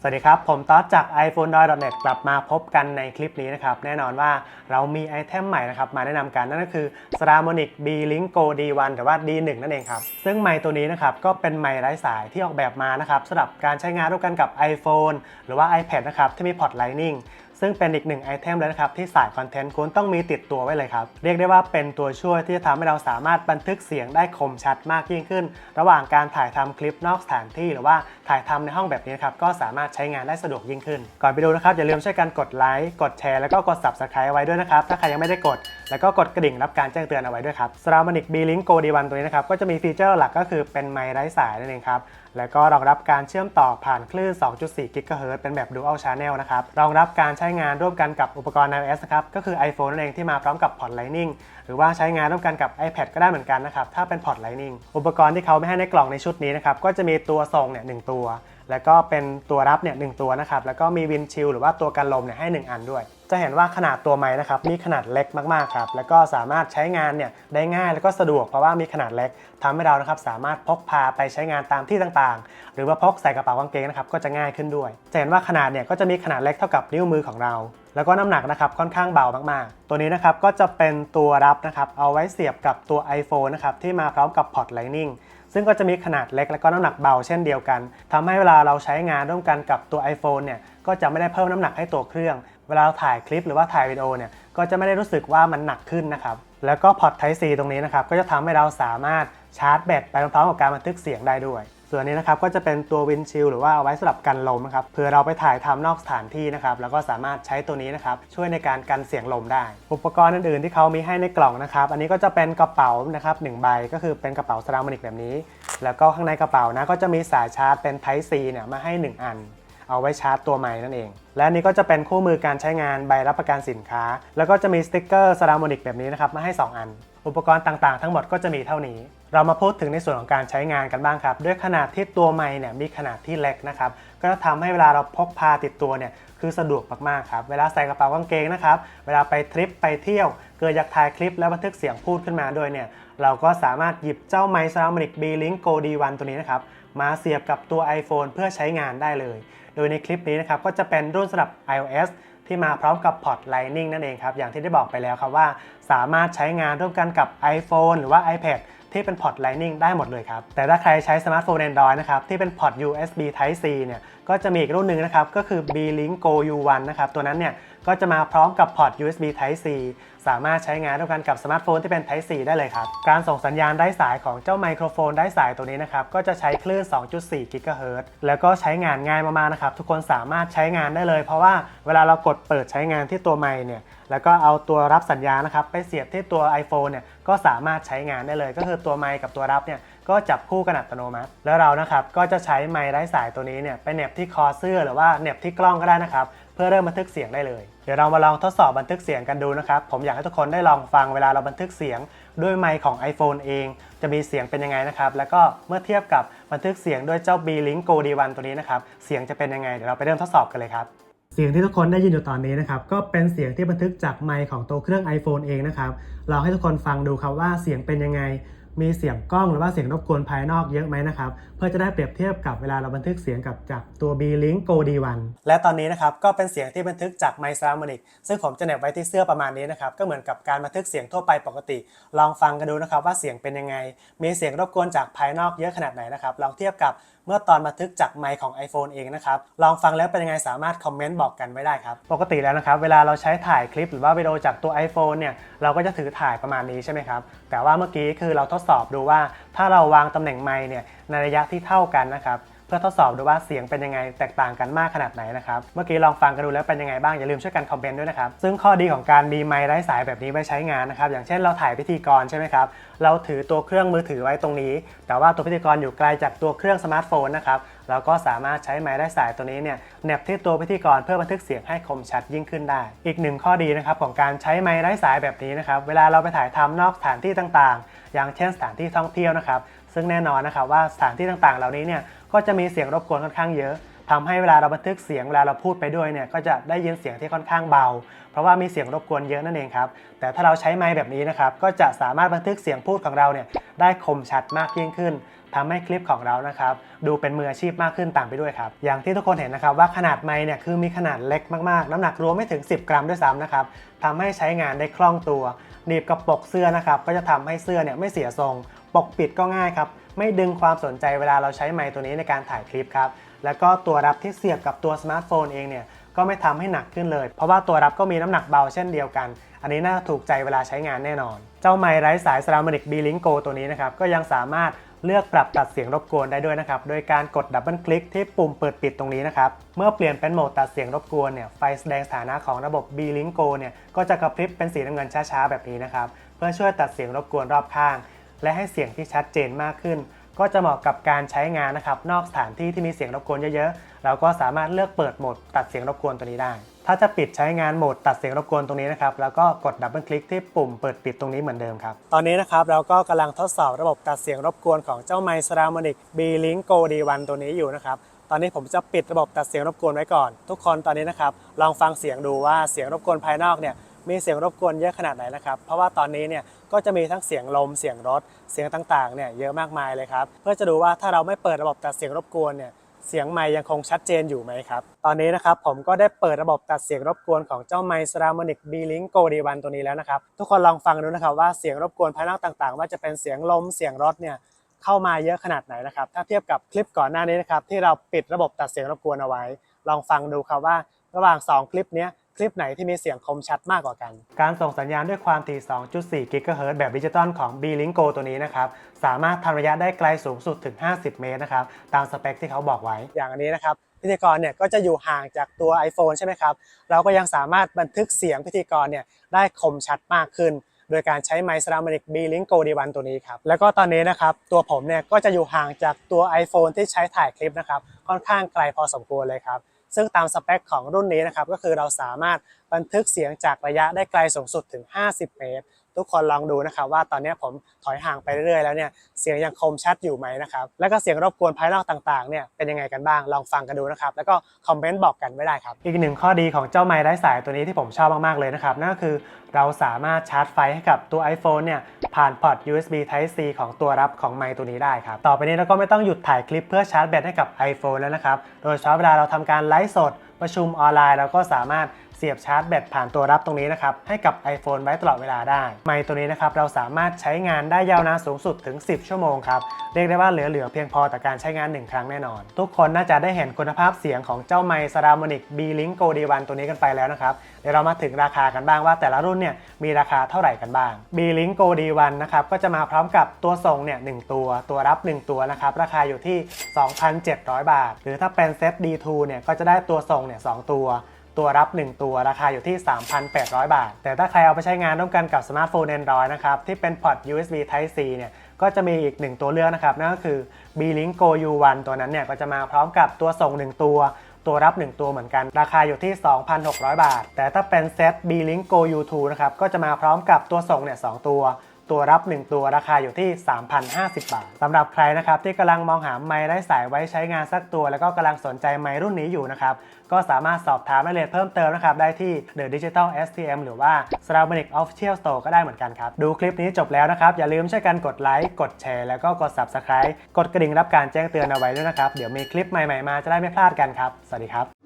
สวัสดีครับ ผมต๊อดจาก iPhone d o n e t กลับมาพบกันในคลิปนี้นะครับ แน่นอนว่าเรามีไอเทมใหม่นะครับมาแนะนำกัน นั่นก็คือ s r a m o n i c B-Link Go D1 หรือว่า D1 นั่นเองครับ ซึ่งไมค์ตัวนี้นะครับก็เป็นไมค์ไร้สายที่ออกแบบมานะครับสำหรับการใช้งานร่วมกันกับ iPhone หรือว่า iPad นะครับที่มีพอร์ต Lightning ซึ่งเป็นอีกหนึ่งไอเทมเลยนะครับที่สายคอนเทนต์คุณต้องมีติดตัวไว้เลยครับ เรียกได้ว่าเป็นตัวช่วยที่จะทำให้เราสามารถบันทึกเสียงได้คมชัดมากยิ่งขึ้น ระหว่างการถ่ายทำคลิปนอกสถานที่หรือว่าถ่ายทำในห้องแบบนี้นครับก็สามารถใช้งานได้สะดวกยิ่งขึ้น ก่อนไปดูนะครับอย่าลืมช่วยกันกดไลค์กดแชร์แล้วก็กด subscribe ไว้ด้วยนะครับถ้าใครยังไม่ได้กด แล้วก็กดกระดิ่งรับการแจ้งเตือนเอาไว้ด้วยครับ s r a m o n i c B-Link Go D1 ตัวนี้นะครับก็จะมีฟีเจอร์หลักก็คือเป็นไมค์ไร้สายนั่นเองครับแล้วก็รองรับการเชื่อมต่อผ่านคลื่น 2.4 GHz เป็นแบบ Dual Channel นะครับ รองรับการใช้งานร่วมกันกับอุปกรณ์ iOS นะครับ ก็คือ iPhone นั่นเองที่มาพร้อมกับพอร์ต Lightning หรือว่าใช้งานร่วมกันกับ iPad ก็ได้เหมือนกันนะครับ ถ้าเป็นพอร์ต Lightning อุปกรณ์ที่เขาไม่ให้ในกล่องในชุดนี้นะครับ ก็จะมีตัวส่งเนี่ยหนึ่งตัว แล้วก็เป็นตัวรับเนี่ยหนึ่งตัวนะครับ แล้วก็มีวินชิลหรือว่าตัวกันลมเนี่ยให้ 1 อันด้วย จะเห็นว่าขนาดตัวไม้นะครับมีขนาดเล็กมากๆครับแล้วก็สามารถใช้งานเนี่ยได้ง่ายแล้วก็สะดวกเพราะว่ามีขนาดเล็กทำให้เรานะครับสามารถพกพาไปใช้งานตามที่ต่างๆ หรือว่าพกใส่กระเป๋ากางเกงนะครับก็จะง่ายขึ้นด้วยจะเห็นว่าขนาดเนี่ยก็จะมีขนาดเล็กเท่ากับนิ้วมือของเราแล้วก็น้ำหนักนะครับค่อนข้างเบามากๆ ตัวนี้นะครับก็จะเป็นตัวรับนะครับเอาไว้เสียบกับตัว iPhone นะครับที่มาพร้อมกับพอร์ต Lightning ซึ่งก็จะมีขนาดเล็กและก็น้ำหนักเบาเช่นเดียวกันทำให้เวลาเราใช้งานร่วมกันกับตัว iPhone เนี่ยก็จะไม่ได้เพิ่มน้ำหนักให้ตัวเครื่อง เวลาเราถ่ายคลิปหรือว่าถ่ายวิดีโอเนี่ยก็จะไม่ได้รู้สึกว่ามันหนักขึ้นนะครับแล้วก็พอร์ต Type C ตรงนี้นะครับก็จะทำให้เราสามารถชาร์จแบตไปพร้อมๆกับการบันทึกเสียงได้ด้วย ส่วนนี้นะครับก็จะเป็นตัววินชิลหรือว่าเอาไว้สำหรับกันลมนะครับเผื่อเราไปถ่ายทำนอกสถานที่นะครับแล้วก็สามารถใช้ตัวนี้นะครับช่วยในการกันเสียงลมได้ อุปกรณ์อื่นๆ ที่เขามีให้ในกล่องนะครับอันนี้ก็จะเป็นกระเป๋านะครับหนึ่งใบก็คือเป็นกระเป๋าซรามอนิกแบบนี้ แล้วก็ข้างในกระเป๋านะก็จะมีสายชาร์จเป็น Type C เนี่ยมาให้ 1 อัน เอาไว้ชาร์จตัวไม้นั่นเอง และนี้ก็จะเป็นคู่มือการใช้งานใบรับประกันสินค้า แล้วก็จะมีสติกเกอร์ซรามอนิกแบบนี้นะครับมาให้ 2 อัน อุปกรณ์ต่างๆ ทั้งหมดก็จะมีเท่านี้ เรามาพูดถึงในส่วนของการใช้งานกันบ้างครับ ด้วยขนาดที่ตัวไม้เนี่ยมีขนาดที่เล็กนะครับก็จะทำให้เวลาเราพกพาติดตัวเนี่ยคือสะดวกมากๆครับ เวลาใส่กระเป๋ากางเกงนะครับ เวลาไปทริปไปเที่ยว เกิดอยากถ่ายคลิปแล้วบันทึกเสียงพูดขึ้นมาด้วยเนี่ย เราก็สามารถหยิบเจ้าไมค์ Soundmanic B-Link Go D1 ตัวนี้นะครับ มาเสียบกับตัว iPhone เพื่อใช้งานได้เลย โดยในคลิปนี้นะครับก็จะเป็นรุ่นสำหรับ iOS ที่มาพร้อมกับพอร์ต Lightning นั่นเองครับ อย่างที่ได้บอกไปแล้วครับว่า สามารถใช้งานร่วมกันกับ iPhone หรือว่า iPad ที่เป็นพอร์ต Lightning ได้หมดเลยครับ แต่ถ้าใครใช้สมาร์ทโฟน Android นะครับ ที่เป็นพอร์ต USB Type C เนี่ย ก็จะมีอีกรุ่นหนึ่งนะครับ ก็คือ B-Link Go U1 นะครับ ตัวนั้นเนี่ย ก็จะมาพร้อมกับพอร์ต USB Type C สามารถใช้งานร่วมกันกับสมาร์ทโฟนที่เป็น Type C ได้เลยครับ การส่งสัญญาณไร้สายของเจ้าไมโครโฟนไร้สายตัวนี้นะครับ ก็จะใช้คลื่น 2.4 GHz แล้วก็ใช้งานง่ายมากๆนะครับ ทุกคนสามารถใช้งานได้เลย เพราะว่าเวลาเรากดเปิดใช้งานที่ตัวไมค์เนี่ย แล้วก็เอาตัวรับสัญญาณนะครับไปเสียบที่ตัว iPhone เนี่ย ก็สามารถใช้งานได้เลย ก็คือตัวไมค์กับตัวรับเนี่ยก็จับคู่กันอัตโนมัติ แล้วเรานะครับก็จะใช้ไมค์ไร้สายตัวนี้เนี่ยไปเน็บที่คอเสื้อหรือว่าเน็บที่กล้องก็ได้นะครับ พื่อเริ่มบันทึกเสียงได้เลย เดี๋ยวเรามาลองทดสอบบันทึกเสียงกันดูนะครับ ผมอยากให้ทุกคนได้ลองฟังเวลาเราบันทึกเสียงด้วยไมค์ของ iPhone เอง จะมีเสียงเป็นยังไงนะครับ แล้วก็เมื่อเทียบกับบันทึกเสียงด้วยเจ้า B-Link Go D1 ตัวนี้นะครับ เสียงจะเป็นยังไง เดี๋ยวเราไปเริ่มทดสอบกันเลยครับ เสียงที่ทุกคนได้ยินอยู่ตอนนี้นะครับ ก็เป็นเสียงที่บันทึกจากไมค์ของตัวเครื่อง iPhone เองนะครับลองให้ทุกคนฟังดูครับว่าเสียงเป็นยังไง มีเสียงกล้องหรือว่าเสียงรบกวนภายนอกเยอะไหมนะครับเพื่อจะได้เปรียบเทียบกับเวลาเราบันทึกเสียงกับจากตัว B-Link Go D1 และตอนนี้นะครับก็เป็นเสียงที่บันทึกจากไมค์ Soundmanic ซึ่งผมจะเหน็บไว้ที่เสื้อประมาณนี้นะครับก็เหมือนกับการบันทึกเสียงทั่วไปปกติ ลองฟังกันดูนะครับว่าเสียงเป็นยังไง มีเสียงรบกวนจากภายนอกเยอะขนาดไหนนะครับลองเทียบกับ เมื่อตอนบันทึกจากไมค์ของ iPhone เองนะครับลองฟังแล้วเป็นยังไงสามารถคอมเมนต์บอกกันไว้ได้ครับปกติแล้วนะครับเวลาเราใช้ถ่ายคลิปหรือว่าวิดีโอจากตัว iPhone เนี่ยเราก็จะถือถ่ายประมาณนี้ใช่ไหมครับแต่ว่าเมื่อกี้คือเราทดสอบดูว่า ถ้าเราวางตำแหน่งไมค์เนี่ยในระยะที่เท่ากันนะครับ เพื่อทดสอบดูว่าเสียงเป็นยังไงแตกต่างกันมากขนาดไหนนะครับเมื่อกี้ลองฟังกันดูแล้วเป็นยังไงบ้างอย่าลืมช่วยกันคอมเมนต์ด้วยนะครับซึ่งข้อดีของการมีไมค์ไร้สายแบบนี้ไว้ใช้งานนะครับอย่างเช่นเราถ่ายพิธีกรใช่ไหมครับเราถือตัวเครื่องมือถือไว้ตรงนี้ แต่ว่าตัวพิธีกรอยู่ไกลจากตัวเครื่องสมาร์ทโฟนนะครับเราก็สามารถใช้ไม้ไร้สายตัวนี้เนี่ยเหนบที่ตัวพิธีกรเพื่อบันทึกเสียงให้คมชัดยิ่งขึ้นได้ อีกหนึ่งข้อดีนะครับของการใช้ไม้ไร้สายแบบนี้นะครับ เวลาเราไปถ่ายทำนอกสถานที่ต่างๆ อย่างเช่นสถานที่ท่องเที่ยวนะครับ ซึ่งแน่นอนนะครับว่าสถานที่ต่างๆ เหล่านี้เนี่ยก็จะมีเสียงรบกวนค่อนข้างเยอะ ทำให้เวลาเราบันทึกเสียงเวลาเราพูดไปด้วยเนี่ยก็จะได้ยินเสียงที่ค่อนข้างเบา เพราะว่ามีเสียงรบกวนเยอะนั่นเองครับแต่ถ้าเราใช้ไม้แบบนี้นะครับก็จะสามารถบันทึกเสียงพูดของเราเนี่ยได้คมชัดมากยิ่งขึ้นทำให้คลิปของเรานะครับดูเป็นมืออาชีพมากขึ้นตามไปด้วยครับอย่างที่ทุกคนเห็นนะครับว่าขนาดไม้เนี่ยคือมีขนาดเล็กมากๆ น้ำหนักรวมไม่ถึง 10 กรัมด้วยซ้ำนะครับทำให้ใช้งานได้คล่องตัวหนีบกับปกเสื้อนะครับก็จะทำให้เสื้อเนี่ยไม่เสียทรง ปกปิดก็ง่ายครับไม่ดึงความสนใจเวลาเราใช้ไม้ตัวนี้ในการถ่ายคลิปครับ แล้วก็ตัวรับที่เสียบกับตัวสมาร์ทโฟนเองเนี่ยก็ไม่ทำให้หนักขึ้นเลย เพราะว่าตัวรับก็มีน้ำหนักเบาเช่นเดียวกัน อันนี้น่าถูกใจเวลาใช้งานแน่นอน เจ้าไมค์ไร้สาย Ceramic B-Link Go ตัวนี้นะครับ ก็ยังสามารถเลือกปรับตัดเสียงรบกวนได้ด้วยนะครับ โดยการกดดับเบิลคลิกที่ปุ่มเปิดปิดตรงนี้นะครับ เมื่อเปลี่ยนเป็นโหมดตัดเสียงรบกวนเนี่ย ไฟแสดงสถานะของระบบ B-Link Go เนี่ย ก็จะกระพริบเป็นสีน้ำเงินช้าๆแบบนี้นะครับ เพื่อช่วยตัดเสียงรบกวนรอบข้าง และให้เสียงที่ชัดเจนมากขึ้น ก็จะเหมาะกับการใช้งานนะครับนอกสถานที่ที่มีเสียงรบกวนเยอะๆ เราก็สามารถเลือกเปิดโหมดตัดเสียงรบกวนตัวนี้ได้ ถ้าจะปิดใช้งานโหมดตัดเสียงรบกวนตรงนี้นะครับแล้วก็กดดับเบิลคลิกที่ปุ่มเปิดปิดตรงนี้เหมือนเดิมครับ ตอนนี้นะครับเราก็กำลังทดสอบระบบตัดเสียงรบกวนของเจ้าไมค์ Ceramic B-Link Go D1 ตัวนี้อยู่นะครับตอนนี้ผมจะปิดระบบตัดเสียงรบกวนไว้ก่อน ทุกคนตอนนี้นะครับลองฟังเสียงดูว่าเสียงรบกวนภายนอกเนี่ย มีเสียงรบกวนเยอะขนาดไหนนะครับ เพราะว่าตอนนี้เนี่ยก็จะมีทั้งเสียงลมเสียงรถเสียงต่างๆเนี่ยเยอะมากมายเลยครับ เพื่อจะดูว่าถ้าเราไม่เปิดระบบตัดเสียงรบกวนเนี่ยเสียงไมยังคงชัดเจนอยู่ไหมครับ ตอนนี้นะครับผมก็ได้เปิดระบบตัดเสียงรบกวนของเจ้าไมค์ Ceramic B-Link Go D1 ตัวนี้แล้วนะครับ ทุกคนลองฟังดูนะครับว่าเสียงรบกวนภายนอกต่างๆ ว่าจะเป็นเสียงลมเสียงรถเนี่ยเข้ามาเยอะขนาดไหนนะครับ ถ้าเทียบกับคลิปก่อนหน้านี้นะครับที่เราปิดระบบตัดเสียงรบกวนเอาไว้ ลองฟังดูครับว่า ระหว่าง 2 คลิปเนี้ย คลิปไหนที่มีเสียงคมชัดมากกว่ากัน การส่งสัญญาณด้วยความถี่ 2.4 GHz แบบดิจิตอลของ B-Link Go ตัวนี้นะครับ สามารถทำระยะได้ไกลสูงสุดถึง 50 เมตรนะครับ ตามสเปคที่เขาบอกไว้ อย่างอันนี้นะครับ พิธีกรเนี่ยก็จะอยู่ห่างจากตัว iPhone ใช่ไหมครับ เราก็ยังสามารถบันทึกเสียงพิธีกรเนี่ยได้คมชัดมากขึ้นโดยการใช้ไมค์ Ceramic B-Link Go D1 ตัวนี้ครับ แล้วก็ตอนนี้นะครับ ตัวผมเนี่ยก็จะอยู่ห่างจากตัว iPhone ที่ใช้ถ่ายคลิปนะครับ ค่อนข้างไกลพอสมควรเลยครับ ซึ่งตามสเปคของรุ่นนี้นะครับก็คือเราสามารถบันทึกเสียงจากระยะได้ไกลสูงสุดถึง 50 เมตร ทุกคนลองดูนะครับว่าตอนนี้ผมถอยห่างไปเรื่อยๆแล้วเนี่ยเสียงยังคมชัดอยู่ไหมนะครับแล้วก็เสียงรบกวนภายนอกต่างๆเนี่ยเป็นยังไงกันบ้างลองฟังกันดูนะครับแล้วก็คอมเมนต์บอกกันไว้ได้ครับอีกหนึ่งข้อดีของเจ้าไม้ไร้สายตัวนี้ที่ผมชอบมากๆเลยนะครับนั่นก็คือเราสามารถชาร์จไฟให้กับตัว iPhone เนี่ยผ่านพอร์ต USB Type C ของตัวรับของไมค์ตัวนี้ได้ครับ ต่อไปนี้เราก็ไม่ต้องหยุดถ่ายคลิปเพื่อชาร์จแบตให้กับ iPhone แล้วนะครับ โดยเฉพาะเวลาเราทำการไลฟ์สด ประชุมออนไลน์เราก็สามารถ เสียบชาร์จแบตผ่านตัวรับตรงนี้นะครับให้กับ iPhone ไว้ตลอดเวลาได้ ไมค์ตัวนี้นะครับเราสามารถใช้งานได้ยาวนานสูงสุดถึง 10 ชั่วโมงครับเรียกได้ว่าเหลือๆเพียงพอต่อการใช้งาน 1 ครั้งแน่นอน ทุกคนน่าจะได้เห็นคุณภาพเสียงของเจ้าไมค์ Ceramic B-Link Go D1 ตัวนี้กันไปแล้วนะครับเดี๋ยวเรามาถึงราคากันบ้างว่าแต่ละรุ่นเนี่ยมีราคาเท่าไหร่กันบ้าง B-Link Go D1 นะครับก็จะมาพร้อมกับตัวส่งเนี่ยหตัว ตัวรับ 1 ตัวนะครับราคาอยู่ที่ 2,700 บาท หรือถ้าเป็นเซต D2 เนี่ยก็จะได้ตัวส่งเนี่ยสตัว ตัวรับ 1 ตัวราคาอยู่ที่ 3,800 บาท แต่ถ้าใครเอาไปใช้งานร่วมกันกับสมาร์ทโฟน Android นะครับ ที่เป็นพอร์ต USB Type C เนี่ยก็จะมีอีก 1 ตัวเลือกนะครับ นั่นก็คือ B-Link Go U1 ตัวนั้นเนี่ยก็จะมาพร้อมกับตัวส่ง 1 ตัว ตัวรับ 1 ตัวเหมือนกัน ราคาอยู่ที่ 2,600 บาท แต่ถ้าเป็นเซต B-Link Go U2 นะครับก็จะมาพร้อมกับตัวส่งเนี่ย2ตัว ตัวรับ 1 ตัวราคาอยู่ที่ 3,050 บาทสำหรับใครนะครับที่กำลังมองหาไม้ไร้สายไว้ใช้งานสักตัว แล้วก็กำลังสนใจไม้รุ่นนี้อยู่นะครับก็สามารถสอบถามรายละเอียดเพิ่มเติมนะครับได้ที่ The Digital STM หรือว่า s r a m a n i c Official Store ก็ได้เหมือนกันครับ ดูคลิปนี้จบแล้วนะครับ อย่าลืมช่วยกันกดไลค์กดแชร์แล้วก็กด Subscribe กดกระดิ่งรับการแจ้งเตือนเอาไว้ด้วยนะครับ เดี๋ยวมีคลิปใหม่ๆมาจะได้ไม่พลาดกันครับ สวัสดีครับ